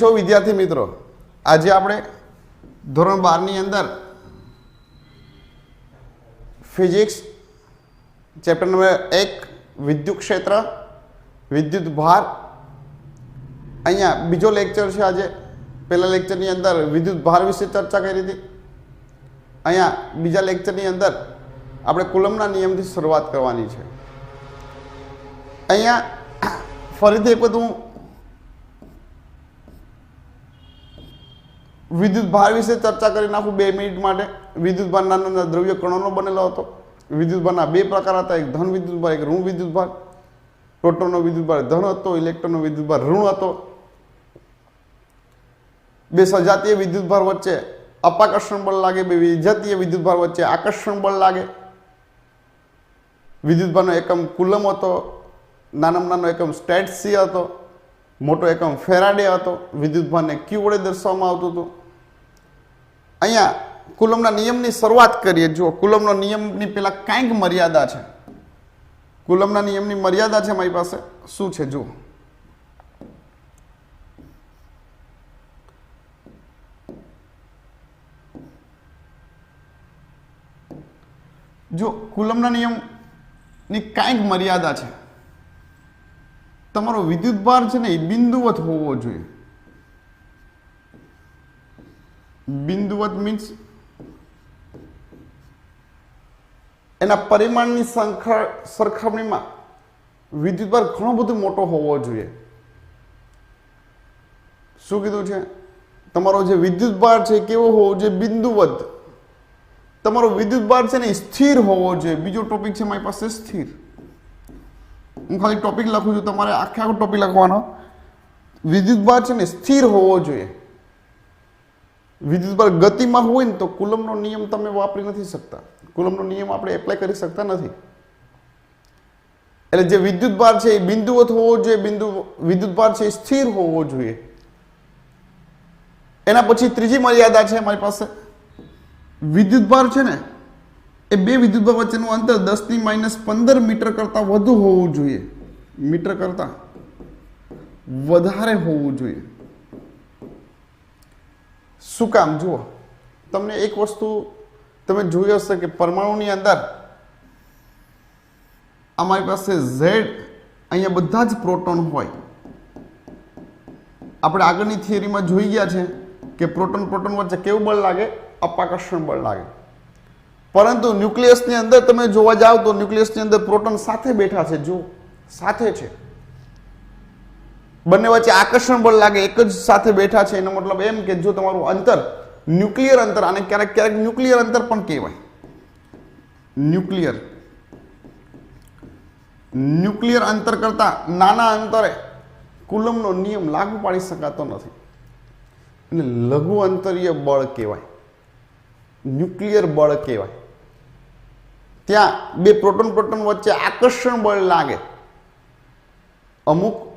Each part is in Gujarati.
છો વિદ્યાર્થી મિત્રો? આજે આપણે ધોરણ બારની અંદર ફિઝિક્સ ચેપ્ટર નંબર એક, વિદ્યુત ક્ષેત્ર, વિદ્યુત ભાર. અહીંયા બીજો લેક્ચર છે આજે. પહેલા લેક્ચરની અંદર વિદ્યુત ભાર વિશે ચર્ચા કરી હતી. અહીંયા બીજા લેક્ચરની અંદર આપણે કુલમના નિયમથી શરૂઆત કરવાની છે. અહીંયા ફરીથી એક વખત વિદ્યુત ભાર વિશે ચર્ચા કરી નાખું બે મિનિટ માટે. વિદ્યુત ભારના નાના દ્રવ્ય કણોનો બનેલો હતો. વિદ્યુત ભારના બે પ્રકાર હતા. એક ધન વિદ્યુત ભાર, એક ઋણ વિદ્યુત ભાર. પ્રોટોનનો વિદ્યુત ભાર ધન હતો, ઇલેક્ટ્રોનનો વિદ્યુત ભાર ઋણ હતો. બે સજાતીય વિદ્યુત ભાર વચ્ચે અપાકર્ષણ બળ લાગે, બે વિજાતીય વિદ્યુત ભાર વચ્ચે આકર્ષણ બળ લાગે. વિદ્યુત ભારનો એકમ કુલમ હતો, નાનામાં નાનો એકમ સ્ટેટસી હતો, મોટો એકમ ફેરાડે હતો. વિદ્યુત ભારને ક્યુ વડે દર્શાવવામાં આવતું હતું. અહીંયા કુલમના નિયમની શરૂઆત કરીએ. જુઓ, કુલમનો નિયમની પેલા કાંઈક મર્યાદા છે. કુલમના નિયમની મર્યાદા છે મારી પાસે. શું છે? જુઓ. જો કુલમના નિયમની કાંઈક મર્યાદા છે. તમારો વિદ્યુતભાર છે ને એ બિંદુવત હોવો જોઈએ. બિંદુવત મીન્સ એના પરિમાણની સરખામણીમાં વિદ્યુત ભાર ઘણો બધો મોટો હોવો જોઈએ શું કીધું છે તમારો જે વિદ્યુત ભાર છે કેવો હોવો જોઈએ બિંદુવત તમારો વિદ્યુત ભાર છે ને સ્થિર હોવો જોઈએ બીજો ટોપિક છે મારી પાસે સ્થિર હું ખાલી ટોપિક લખું છું તમારે આખે આખો ટોપિક લખવાનો વિદ્યુત ભાર છે ને સ્થિર હોવો જોઈએ વિદ્યુત ભાર ગતિમાં હોય ને તો કુલમનો નિયમ તમે વાપરી નથી શકતા. કુલમનો નિયમ આપણે એપ્લાય કરી શકતા નથી. એટલે જે વિદ્યુત ભાર છે એ બિંદુવત હોવો જોઈએ, બિંદુ વિદ્યુત ભાર છે એ સ્થિર હોવો જોઈએ. એના પછી ત્રીજી મર્યાદા છે મારી પાસે. વિદ્યુત ભાર છે ને, એ બે વિદ્યુત ભાર વચ્ચેનું અંતર દસની માઇનસ પંદર મીટર કરતાં વધુ હોવું જોઈએ. મીટર કરતાં વધારે હોવું જોઈએ. શું કામ જુઓ? તમને એક વસ્તુ તમે જોઈ હશે કે પરમાણુની અંદર અમારી પાસે ઝેડ અહીંયા બધા જ પ્રોટોન હોય. આપણે આગળની થિયરીમાં જોઈ ગયા છે કે પ્રોટોન પ્રોટોન વચ્ચે કેવું બળ લાગે? અપાકર્ષણ બળ લાગે. પરંતુ ન્યુક્લિયસની અંદર તમે જોવા જાઓ તો ન્યુક્લિયસની અંદર પ્રોટોન સાથે બેઠા છે. જો સાથે છે. બંને વચ્ચે આકર્ષણ બળ લાગે, એક જ સાથે બેઠા છે, એનો મતલબ એમ કે જો તમારું અંતર ન્યુક્લિયર અંતર આને ક્યારેક ક્યારેક ન્યુક્લિયર અંતર પણ કહેવાય. ન્યુક્લિયર. ન્યુક્લિયર અંતર કરતા નાના અંતરે કુલમનો નિયમ લાગુ પાડી શકાતો નથી. એને લઘુ અંતરીય બળ કહેવાય. ન્યુક્લિયર બળ કહેવાય. ત્યાં બે પ્રોટોન પ્રોટોન વચ્ચે આકર્ષણ બળ લાગે. અમુક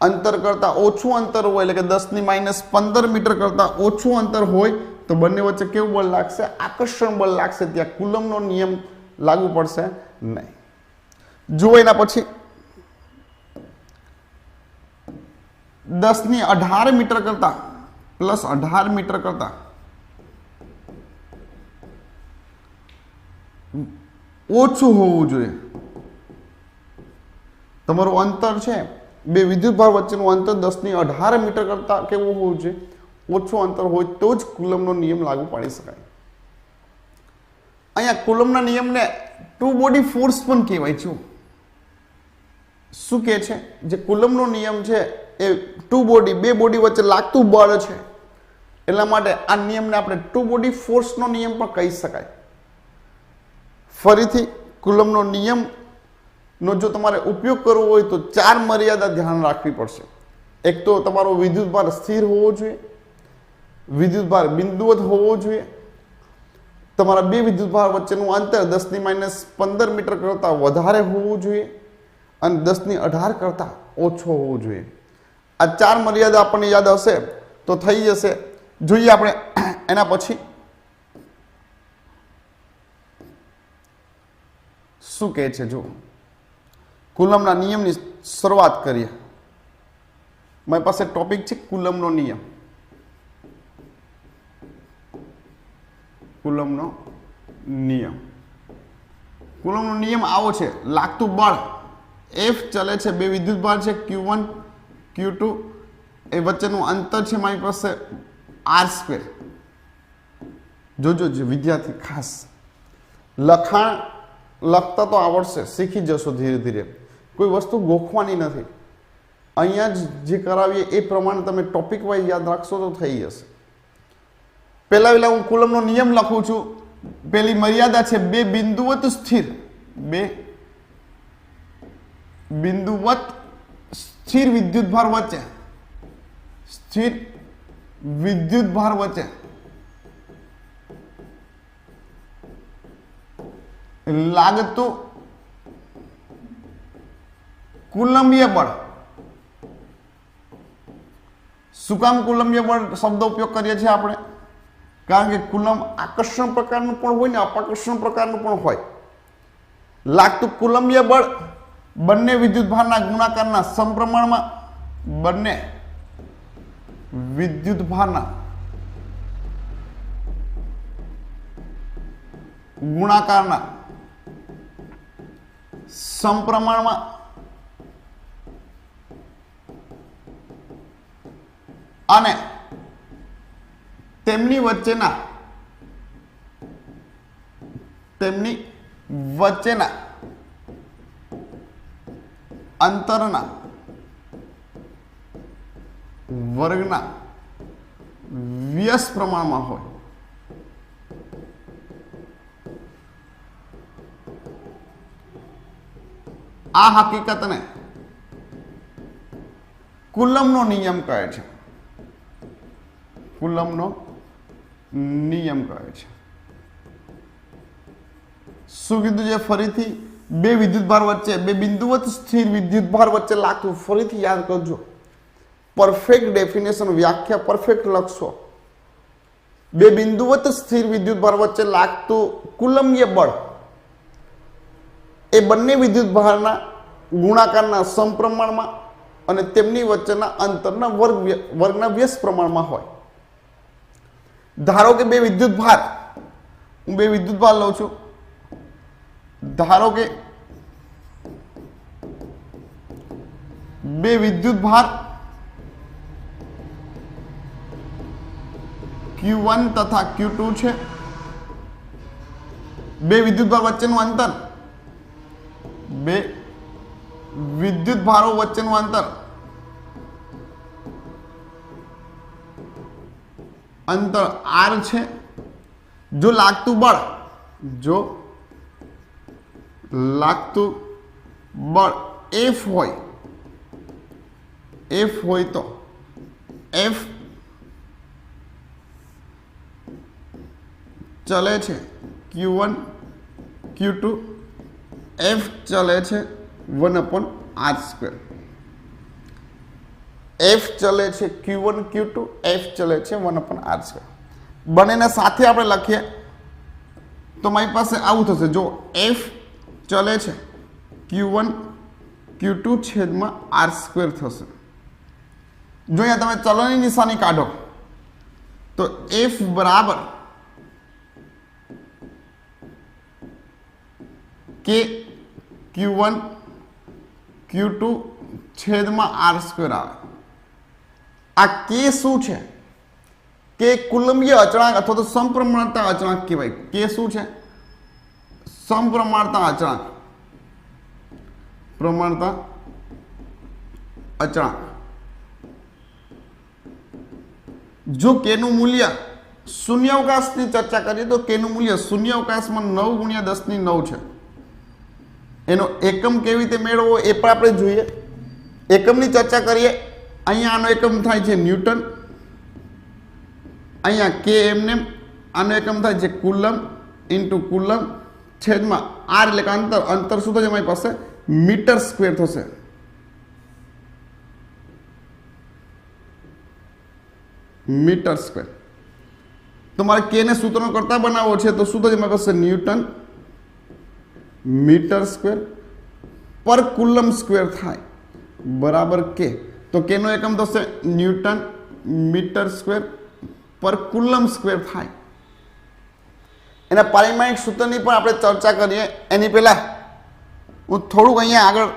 અંતર કરતાં ઓછું અંતર હોય, એટલે કે દસની માઇનસ પંદર મીટર કરતાં ઓછું અંતર હોય, તો બંને વચ્ચે કેવું બળ લાગશે? આકર્ષણ બળ લાગશે ત્યાં. કુલમનો નિયમ લાગુ પડશે નહીં. જુઓ એના પછી. દસની અઢાર મીટર કરતાં પ્લસ અઢાર મીટર કરતાં ઓછું હોવું જોઈએ. તમારું અંતર છે બે વિદ્યુત ભાર વચ્ચેનું અંતર દસની અઢાર મીટર કરતાં કેવું હોવું જોઈએ? ઓછું અંતર હોય તો જ કુલમનો નિયમ લાગુ પાડી શકાય. અહીંયા કુલમના નિયમને ટુ બોડી ફોર્સ પણ કહેવાય છે. શું કહે છે? જે કુલમનો નિયમ છે એ ટુ બોડી બે બોડી વચ્ચે લાગતું બળ છે. એટલા માટે આ નિયમને આપણે ટુ બોડી ફોર્સનો નિયમ પણ કહી શકાય. ફરીથી કુલમનો નિયમનો જો તમારે ઉપયોગ કરવો હોય તો ચાર મર્યાદા ધ્યાન રાખવી પડશે. એક તો તમારો વિદ્યુત ભાર સ્થિર હોવો જોઈએ, વિદ્યુત ભાર બિંદુવત હોવો જોઈએ. તમારા બે વિદ્યુતભાર વચ્ચેનું અંતર દસની માઇનસ પંદર મીટર કરતાં વધારે હોવું જોઈએ અને દસની અઢાર કરતાં ઓછો હોવો જોઈએ. આ ચાર મર્યાદા આપણને યાદ હશે તો થઈ જશે. જોઈએ આપણે એના પછી. શું કહે છે જો કુલમના નિયમની શરૂઆત કરીએ. મારી પાસે ટોપિક છે કુલમનો નિયમ. કુલમનો નિયમ. કુલમનો નિયમ આવો છે. લાગતું બળ. એફ ચલે છે બે વિદ્યુત ભાર છે ક્યુ વન ક્યુ ટુ એ વચ્ચેનું અંતર છે મારી પાસે આર સ્ક્વેર જોજો વિદ્યાર્થી ખાસ. લખાણ લખતા તો આવડશે, શીખી જશો ધીરે ધીરે. કોઈ વસ્તુ ગોખવાની નથી. અહીંયા જ જે કરાવીએ એ પ્રમાણે તમે ટોપિક વાઇઝ યાદ રાખશો તો થઈ જશે. પહેલા પહેલાં હું કુલમનો નિયમ લખું છું. પેલી મર્યાદા છે બે બિંદુવત સ્થિર. બે બિંદુવત સ્થિર વિદ્યુત ભાર વચ્ચે. સ્થિર વિદ્યુત ભાર વચ્ચે. લાગતું કુલંબીય બળ. શું કામ કુલંબીય બળ શબ્દ ઉપયોગ કરીએ છીએ આપણે? કારણ કે કુલમ આકર્ષણ પ્રકારનું પણ હોય ને અપાકર્ષણ પ્રકારનું પણ હોય. લાગતું કુલંબીય બળ બંને વિદ્યુત ભારના ગુણાકારના સમપ્રમાણમાં, બંને વિદ્યુત ભારના ગુણાકારના સમપ્રમાણમાં અને તેમની વચ્ચેના તેમની વચ્ચેના અંતરના વર્ગના વ્યસ પ્રમાણમાં હોય. આ હકીકતને કુલમનો નિયમ કહે છે. કુલમનો નિયમ કહે છે. શું કીધું છે? ફરીથી બે વિદ્યુત ભાર વચ્ચે, બે બિંદુવત સ્થિર વિદ્યુત ભાર વચ્ચે લાગતું, ફરીથી યાદ કરજો. પરફેક્ટ ડેફિનેશન વ્યાખ્યા પરફેક્ટ લખશો. બે બિંદુવત સ્થિર વિદ્યુત ભાર વચ્ચે લાગતું કુલમ્ય બળ. એ બંને વિદ્યુત ભારના ગુણાકારના સમપ્રમાણમાં અને તેમની વચ્ચેના અંતરના વર્ગ વર્ગના વ્યસ્ત પ્રમાણમાં હોય. ધારો કે બે વિદ્યુત ભાર. હું બે વિદ્યુત ભાર લઉં છું. ધારો કે બે વિદ્યુત ભાર ક્યુ વન તથા ક્યુ છે. બે વિદ્યુત ભાર વચ્ચેનું અંતર. બે વિદ્યુત ભારો વચ્ચેનું અંતર. અંતર આર છે. જો લાગતું બળ, જો લાગતું બળ એફ હોય એફ હોય તો એફ ચલે છે. Q one Q two F ચલે છે. One upon R square F ચલે છે Q one Q two F ચલે છે વન અપોન આર છે. બંનેને સાથે આપણે લખીએ. તો મારી પાસે આવું થશે. જો એફ ચલે છે ક્યુ વન ક્યુ ટુ છેદમાં આર સ્ક્વેર થશે. જો અહીંયા તમે ચલણની નિશાની કાઢો, તો એફ બરાબર K Q one Q two છેદમાં આર સ્ક્વેર આવે. આ કે શું છે? કે કુલંબીય અચળાંક અથવા તો સમપ્રમાણતા અચળાંક કહેવાય. કે શું છે? સમપ્રમાણતા અચળાંક. પ્રમાણતા અચળાંક. જો કેનું મૂલ્ય શૂન્યાવકાશની ચર્ચા કરીએ તો કેનું મૂલ્ય શૂન્યાવકાશમાં નવ ગુણ્યા દસની નવ છે. એનો એકમ કેવી રીતે મેળવવો એ પણ આપણે જોઈએ. એકમની ચર્ચા કરીએ. અહીંયા આનો એકમ થાય છે ન્યૂટન. અહીંયા કે એમને આનો એકમ થાય છે કુલમ ઇન્ટુ કુલમ છેદમાં આર એટલે કે અંતર અંતર શું થશે મારી પાસે? મીટર સ્ક્વેર થશે. Metre square. મારે કેને સૂત્રનો કરતા બનાવવો છે, તો શું થશે મારી પાસે? ન્યૂટન મીટર સ્ક્વેર પર કુલમ સ્ક્વેર થાય. બરાબર કે? તો કેનો એકમ થશે? ન્યૂટન મીટર સ્ક્વેર પર કુલમ સ્ક્વેર થાય. એના પારિમાણિક સૂત્રની પણ આપણે ચર્ચા કરીએ. એની પહેલા હું થોડુંક અહીંયા આગળ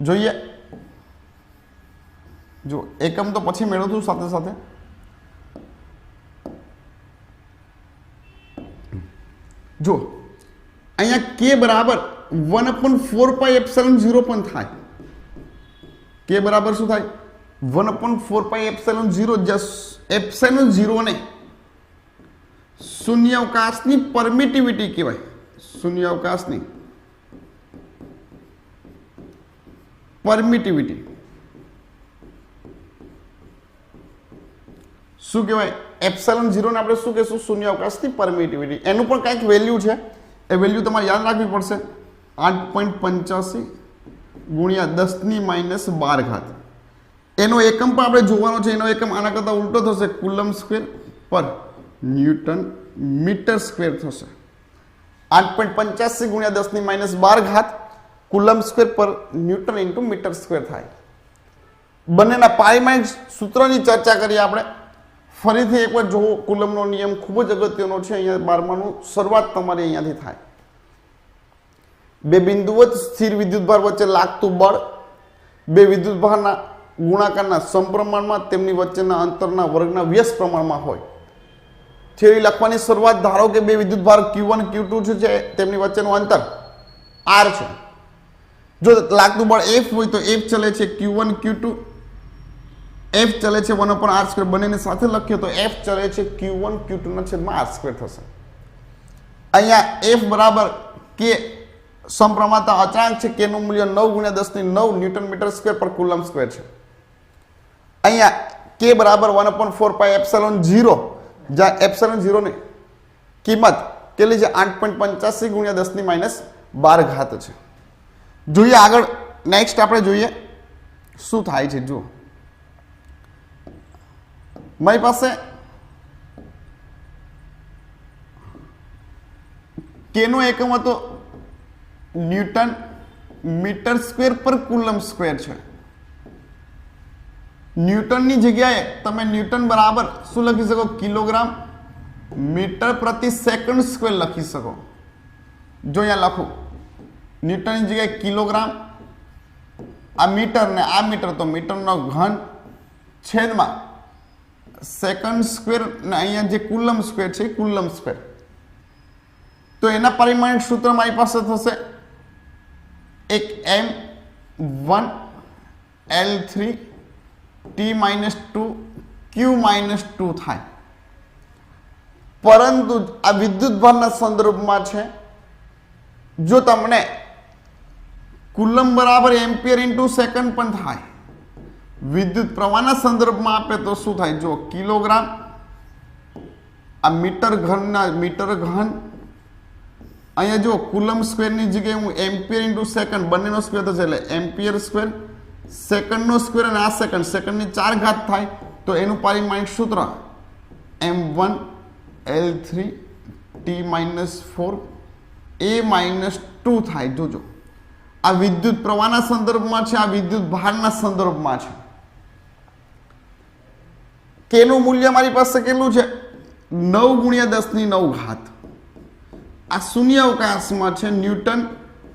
જોઈએ. જો, એકમ તો પછી મેળવતું સાથે સાથે. જો અહીંયા કે બરાબર one upon four pi epsilon zero પણ થાય. કે બરાબર શું થાય? One upon four pi epsilon zero epsilon ઝીરોને શૂન્યાવકાશની પરમિટિવિટી કહેવાય. શૂન્યાવકાશની પરમિટિવિટી શું કહેવાય? એપ્સલન ઝીરોને આપણે શું કહેશું? શૂન્ય અવકાશની પરમિટિવિટી એનું પણ કાંઈક વેલ્યુ છે. એ વેલ્યુ તમારે યાદ રાખવી પડશે. આઠ પોઈન્ટ પંચ્યાસી ગુણ્યા દસની માઇનસ બાર ઘાત. એનો એકમ પણ આપણે જોવાનો છે. એનો એકમ આના કરતાં ઉલટો થશે. Coulomb square per newton metre square થશે. આઠ પોઈન્ટ પંચ્યાસી ગુણ્યા દસની માઇનસ બાર ઘાત coulomb square per newton into metre square થાય. બંનેના પારિમાણિક સૂત્રની ચર્ચા કરીએ આપણે. ફરીથી એકવાર જુઓ કુલમનો નિયમ ખૂબ જ અગત્યનો છે, અહીંયા બારમાનું શરૂઆત તમારી અહીંયાથી થાય. બે બિંદુવત સ્થિર વિદ્યુતભાર વચ્ચે લાગતું બળ, બે વિદ્યુતભારના ગુણાકારના સમપ્રમાણમાં તેમની વચ્ચેના અંતરના વર્ગના વ્યસ્ત પ્રમાણમાં હોય. થિયરી લખવાની શરૂઆત ધારો કે બે વિદ્યુતભાર ક્યુ વન ક્યુ ટુ છે તેમની વચ્ચેનું અંતર આર છે. જો લાગતું બળ એફ હોય તો એફ ચલે છે Q one Q two F ચલે છે વન અપન આર સ્ક્વેર બંનેને સાથે લખીએ તો એફ ચલે છે ક્યુ વન ક્યુ ટુના છેદમાં આર સ્ક્વેર થશે. અહીંયા એફ બરાબર કે સમપ્રમાણતા અચળાંક છે કેનું મૂલ્ય નવ ગુણ્યા દસની નવ ન્યૂટન મીટર સ્ક્વેર પર કુલમ સ્ક્વેર છે. અહીંયા કે બરાબર one upon four pi epsilon zero જ્યાં એપ્સલોન ઝીરોની કિંમત કેટલી છે? આઠ પોઈન્ટ પંચ્યાસી ગુણ્યા દસની માઇનસ બાર ઘાત છે. જોઈએ આગળ નેક્સ્ટ આપણે જોઈએ શું થાય છે, જુઓ. મારી પાસે કેનો એકમ હતો ન્યૂટન મીટર સ્ક્વેર પર કુલમ સ્ક્વેર છે ન્યૂટનની જગ્યાએ તમે ન્યૂટન બરાબર શું લખી શકો કિલોગ્રામ મીટર પ્રતિ સેકન્ડ સ્ક્વેર લખી શકો જો અહીંયા લખું ન્યૂટનની જગ્યાએ કિલોગ્રામ આ મીટર ને આ મીટર તો મીટરનો ઘન છેદમાં સેકન્ડ સ્ક્વેર ને અહીંયા જે કુલમ સ્ક્વેર છે કુલમ સ્ક્વેર તો એના પરિમાણિક સૂત્ર મારી પાસે થશે એક M, one, L three, T minus two, Q minus two થાય. પરંતુ આ વિદ્યુત ભારના સંદર્ભમાં છે, જો તમને કુલમ બરાબર એમ્પિયર ઇન્ટુ સેકન્ડ પણ થાય વિદ્યુત પ્રવાહના સંદર્ભમાં આપે તો શું થાય? જો કિલોગ્રામ આ મીટર ઘનના, મીટર ઘન, અહીંયા જો કુલમ સ્ક્વેરની જગ્યાએ હું એમ્પિયર ઇન્ટુ સેકન્ડ, બંનેનો સ્ક્વેર થશે એટલે એમ્પિયર સ્ક્વેર, સેકન્ડનો સ્ક્વેર અને આ સેકન્ડ, સેકન્ડની ચાર ઘાત થાય તો એનું પારિમાણિક સૂત્ર M one L three T minus four A minus two થાય. જોજો. આ વિદ્યુત પ્રવાહના સંદર્ભમાં છે, આ વિદ્યુત ભારના સંદર્ભમાં છે. કેનું મૂલ્ય મારી પાસે કેટલું છે? નવ ગુણ્યા દસની નવ ઘાત. આ શૂન્ય અવકાશમાં છે ન્યૂટન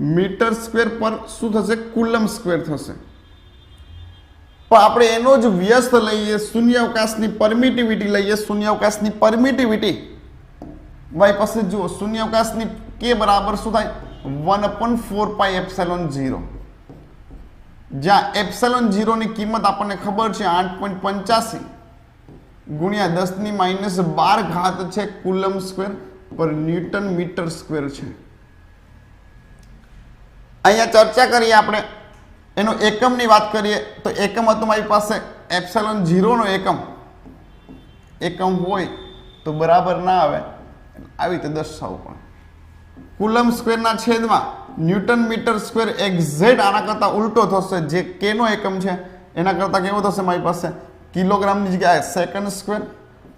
મીટર સ્ક્વેર પર શું થશે? કુલમ સ્ક્વેર થશે. પણ આપણે એનો જ વ્યસ્ત લઈએ શૂન્ય અવકાશની પરમિટિવિટી લઈએ શૂન્ય અવકાશની પરમિટિવિટી. મારી પાસે જુઓ શૂન્ય અવકાશની કે બરાબર શું થાય? One upon four pi epsilon zero. જ્યાં એપ્સેલોન ઝીરોની કિંમત આપણને ખબર છે આઠ પોઈન્ટ પંચ્યાસી. ગુણ્યા દસની માઇનસ બાર ઘાત છે coulomb square per newton metre square છે. અહીંયા ચર્ચા કરીએ આપણે. એનો એકમની વાત કરીએ તો એકમ હતો મારી પાસે એપ્સેલોન ઝીરોનો એકમ. એકમ હોય તો બરાબર ના આવે. આવી રીતે દર્શાવવું પણ. કુલમ સ્ક્વેરના છેદમાં ન્યૂટન મીટર સ્ક્વેર એક્ઝેટ આના કરતાં ઉલટો થશે. જે કેનો એકમ છે, એના કરતાં કેવો થશે મારી પાસે? કિલોગ્રામની જગ્યાએ સેકન્ડ સ્ક્વેર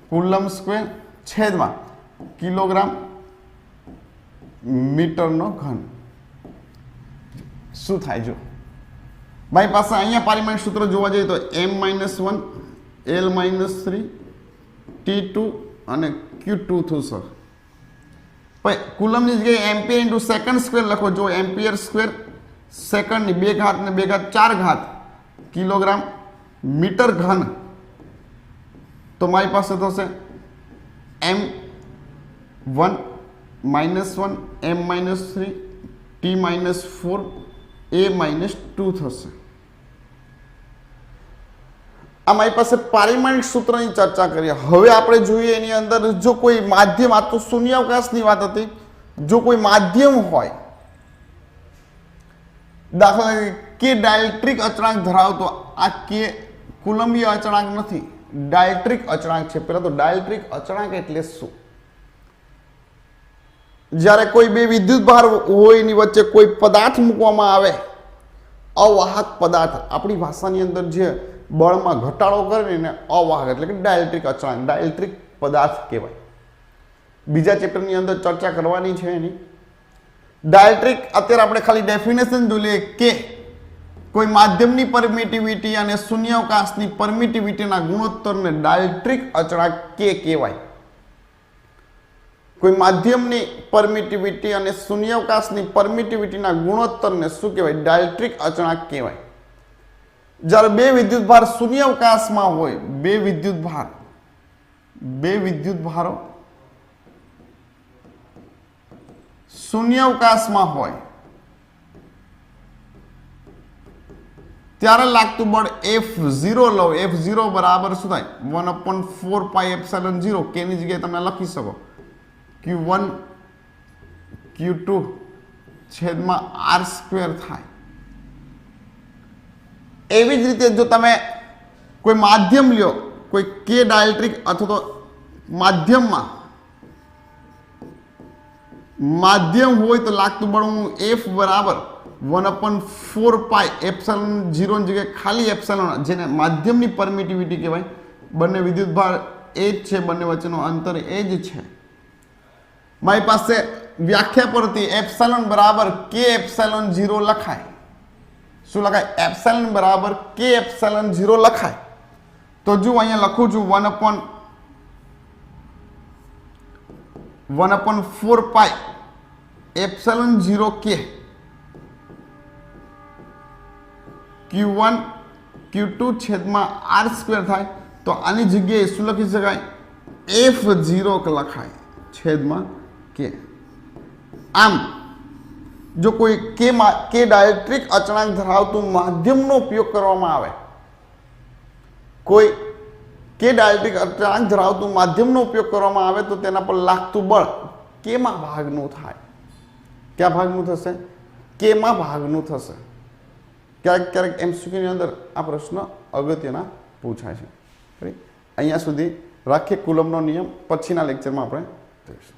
કુલમ સ્ક્વેર છેદમાં કિલોગ્રામ મીટરનો ઘન. શું થાય જો? મારી પાસે અહીંયા પારિમાણિક સૂત્ર જોવા જઈએ તો M minus one L minus three T two અને ક્યુ ટુ થશે પછી કુલમની જગ્યાએ એમ્પિયર ઇન્ટુ સેકન્ડ સ્ક્વેર લખો. જો એમ્પિયર સ્ક્વેર સેકન્ડની બે ઘાત ને બે ઘાત ચાર ઘાત કિલોગ્રામ મીટર ઘન તો મારી પાસે થશે M one minus one, M minus three, T minus four, A minus two થશે. આ મારી પાસે પારિમાણિક સૂત્રની ચર્ચા કરીએ. હવે આપણે જોઈએ એની અંદર જો કોઈ માધ્યમ, આ તો શૂન્યાવકાશની વાત હતી. જો કોઈ માધ્યમ હોય, દાખલા કે ડાયલેક્ટ્રિક અચળાંક ધરાવતો આ કે કુલંબીય અચળાંક નથી. ડાયલ્ટ્રિક અચળાંક છે. પહેલાં તો ડાયલ્ટ્રિક અચળાંક એટલે શું? જ્યારે કોઈ બે વિદ્યુત ભાર હોય એની વચ્ચે કોઈ પદાર્થ મૂકવામાં આવે, અવાહક પદાર્થ, આપણી ભાષાની અંદર જે બળમાં ઘટાડો કરે એને અવાહક એટલે કે ડાયલ્ટ્રિક અચળાંક ડાયલ્ટ્રિક પદાર્થ કહેવાય. બીજા ચેપ્ટરની અંદર ચર્ચા કરવાની છે એની. ડાયલ્ટ્રિક અત્યારે આપણે ખાલી ડેફિનેશન જોઈ લઈએ કે કોઈ માધ્યમની પરમિટિવિટી અને શૂન્યાવકાશની પરમિટિવિટીના ગુણોત્તરને ડાયલ્ટ્રિક અચળાંક કે કહેવાય. કોઈ માધ્યમની પરમિટિવિટી અને શૂન્યાવકાશની પરમિટિવિટીના ગુણોત્તરને શું કહેવાય? ડાયલ્ટ્રિક અચળાંક કહેવાય. જ્યારે બે વિદ્યુત ભાર શૂન્યાવકાશમાં હોય, બે વિદ્યુત ભાર બે વિદ્યુત ભારો શૂન્યાવકાશમાં હોય ત્યારે લાગતું બળ એફ ઝીરો લો એફ ઝીરો બરાબર શું થાય? One upon four epsilon zero કેની જગ્યાએ તમે લખી શકો. ક્યુ વન ક્યુ ટુ છેદમાં આર સ્ક્વેર થાય. એવી જ રીતે જો તમે કોઈ માધ્યમ લ્યો, કોઈ કે ડાયલ્ટ્રિક અથવા તો માધ્યમમાં માધ્યમ હોય તો લાગતું બળ હું એફ બરાબર one upon four pi epsilon ઝીરોની જગ્યાએ ખાલી એપ્સલન જેને માધ્યમની પરમિટિવિટી કહેવાય, બંને વિદ્યુત ભાર એ જ છે, બંને વચ્ચેનો અંતર એ જ છે. મારી પાસે વ્યાખ્યા પરથી એપ્સલન બરાબર કે એપ્સલન ઝીરો લખાય. શું લખાય? એપ્સલન બરાબર કે એપ્સલન ઝીરો લખાય. તો જો અહીંયા લખું છું one upon one upon four pi epsilon zero K Q one Q two છેદમાં આર સ્ક્વેર થાય, તો આની જગ્યાએ શું લખી શકાય? એફ ઝીરો લખાય, છેદમાં કે આમ, જો કોઈ કે કે ડાયટ્રિક અચળાંક ધરાવતું માધ્યમનો ઉપયોગ કરવામાં આવે, કોઈ કે ડાયટ્રિક અચળાંક ધરાવતું માધ્યમનો ઉપયોગ કરવામાં આવે, તો તેના પર લાગતું બળ કેમાં ભાગનું થાય. ક્યાં ભાગનું થશે? કેમાં ભાગનું થશે. ક્યારેક ક્યારેક એમસીક્યુની અંદર આ પ્રશ્ન અગત્યના પૂછાય છે. અહીંયા સુધી રાખીએ કુલમનો નિયમ, પછીના લેક્ચરમાં આપણે જોઈશું.